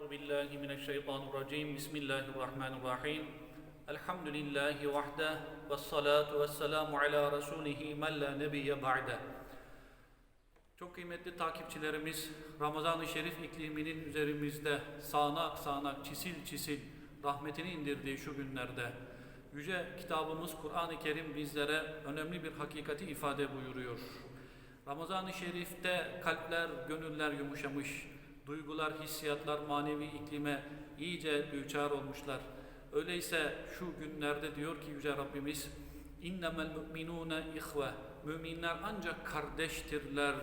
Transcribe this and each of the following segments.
Euzu billahi mineşşeytanirracim. Bismillahirrahmanirrahim. Elhamdülillahi vahde ve salatu ve selamu ala resulihi men la nebiyye ba'de. Çok kıymetli takipçilerimiz, Ramazan-ı Şerif ikliminin üzerimizde sağanak sağanak, çisil çisil rahmetini indirdiği şu günlerde yüce kitabımız Kur'an-ı Kerim bizlere önemli bir hakikati ifade buyuruyor. Ramazan-ı Şerif'te kalpler, gönüller yumuşamış, duygular, hissiyatlar manevi iklime iyice düçar olmuşlar. Öyleyse şu günlerde diyor ki Yüce Rabbimiz, İnnemel müminune ihve. Müminler ancak kardeştirler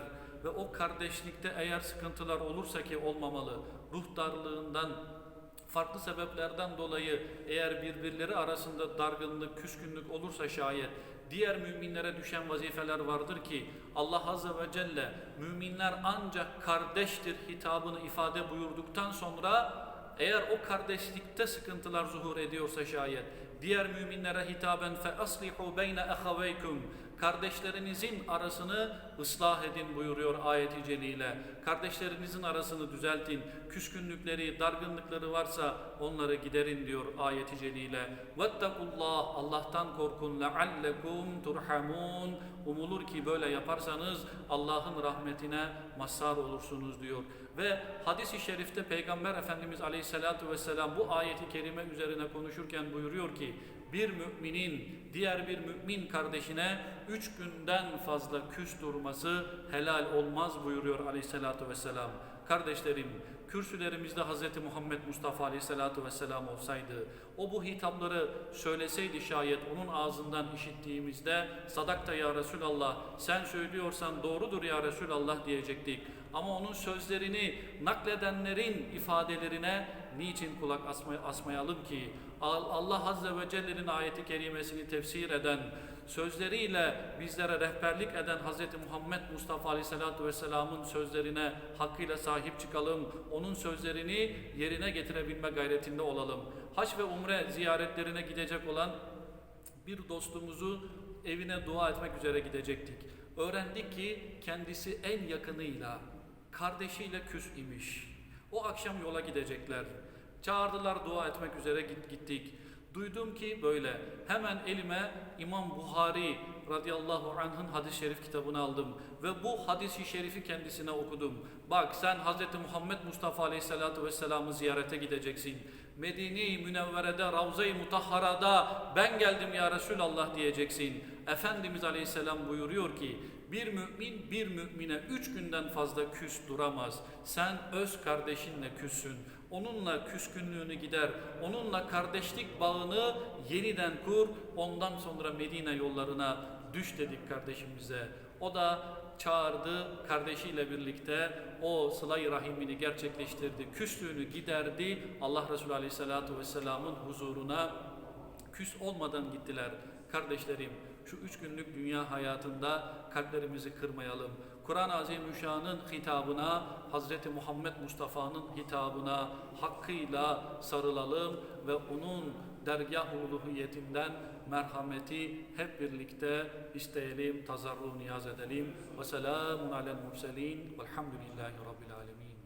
ve o kardeşlikte eğer sıkıntılar olursa ki olmamalı, ruh darlığından, farklı sebeplerden dolayı eğer birbirleri arasında dargınlık, küskünlük olursa şayet diğer müminlere düşen vazifeler vardır ki Allah Azze ve Celle müminler ancak kardeştir hitabını ifade buyurduktan sonra eğer o kardeşlikte sıkıntılar zuhur ediyorsa şayet diğer müminlere hitaben fe aslihu beyne ahaveykum kardeşlerinizin arasını ıslah edin buyuruyor ayeti celile. Kardeşlerinizin arasını düzeltin. Küskünlükleri, dargınlıkları varsa onları giderin diyor ayeti celile. Vettakullah Allah'tan korkun leallekum turhamun. Umulur ki böyle yaparsanız Allah'ın rahmetine mazhar olursunuz diyor. Ve hadis-i şerifte Peygamber Efendimiz Aleyhisselatü Vesselam bu ayeti kerime üzerine konuşurken buyuruyor ki bir müminin diğer bir mümin kardeşine üç günden fazla küs durması helal olmaz buyuruyor aleyhissalatü vesselam. Kardeşlerim, kürsülerimizde Hz. Muhammed Mustafa aleyhissalatü vesselam olsaydı, o bu hitapları söyleseydi şayet onun ağzından işittiğimizde sadakta ya Resulallah sen söylüyorsan doğrudur ya Resulallah diyecektik. Ama onun sözlerini nakledenlerin ifadelerine niçin kulak asmay asmayalım ki? Allah Azze ve Celle'nin ayeti kerimesini tefsir eden, sözleriyle bizlere rehberlik eden Hz. Muhammed Mustafa Aleyhisselatü Vesselam'ın sözlerine hakkıyla sahip çıkalım. Onun sözlerini yerine getirebilme gayretinde olalım. Haç ve umre ziyaretlerine gidecek olan bir dostumuzu evine dua etmek üzere gidecektik. Öğrendik ki kendisi en yakınıyla, kardeşiyle küs imiş. O akşam yola gidecekler. Çağırdılar dua etmek üzere gittik. Duydum ki böyle hemen elime İmam Buhari radıyallahu anh'ın hadis-i şerif kitabını aldım ve bu hadis-i şerifi kendisine okudum. Bak sen Hz. Muhammed Mustafa aleyhissalatu vesselam'ı ziyarete gideceksin. Medine-i Münevvere'de, Ravza-i Mutahhara'da ben geldim ya Resulallah diyeceksin. Efendimiz aleyhisselam buyuruyor ki bir mümin bir mümine üç günden fazla küs duramaz. Sen öz kardeşinle küssün. Onunla küskünlüğünü gider. Onunla kardeşlik bağını yeniden kur. Ondan sonra Medine yollarına düş dedik kardeşimize. O da çağırdı kardeşiyle birlikte o sıla-i rahimini gerçekleştirdi. Küslüğünü giderdi. Allah Resulü Aleyhisselatü Vesselam'ın huzuruna küs olmadan gittiler. Kardeşlerim şu üç günlük dünya hayatında kalplerimizi kırmayalım. Kur'an-ı Azimüşşan'ın hitabına, Hazreti Muhammed Mustafa'nın hitabına hakkıyla sarılalım ve onun dergah uluhiyetinden merhameti hep birlikte isteyelim, tazarru niyaz edelim. Ve selamun alel murselin velhamdülillahi rabbil alemin.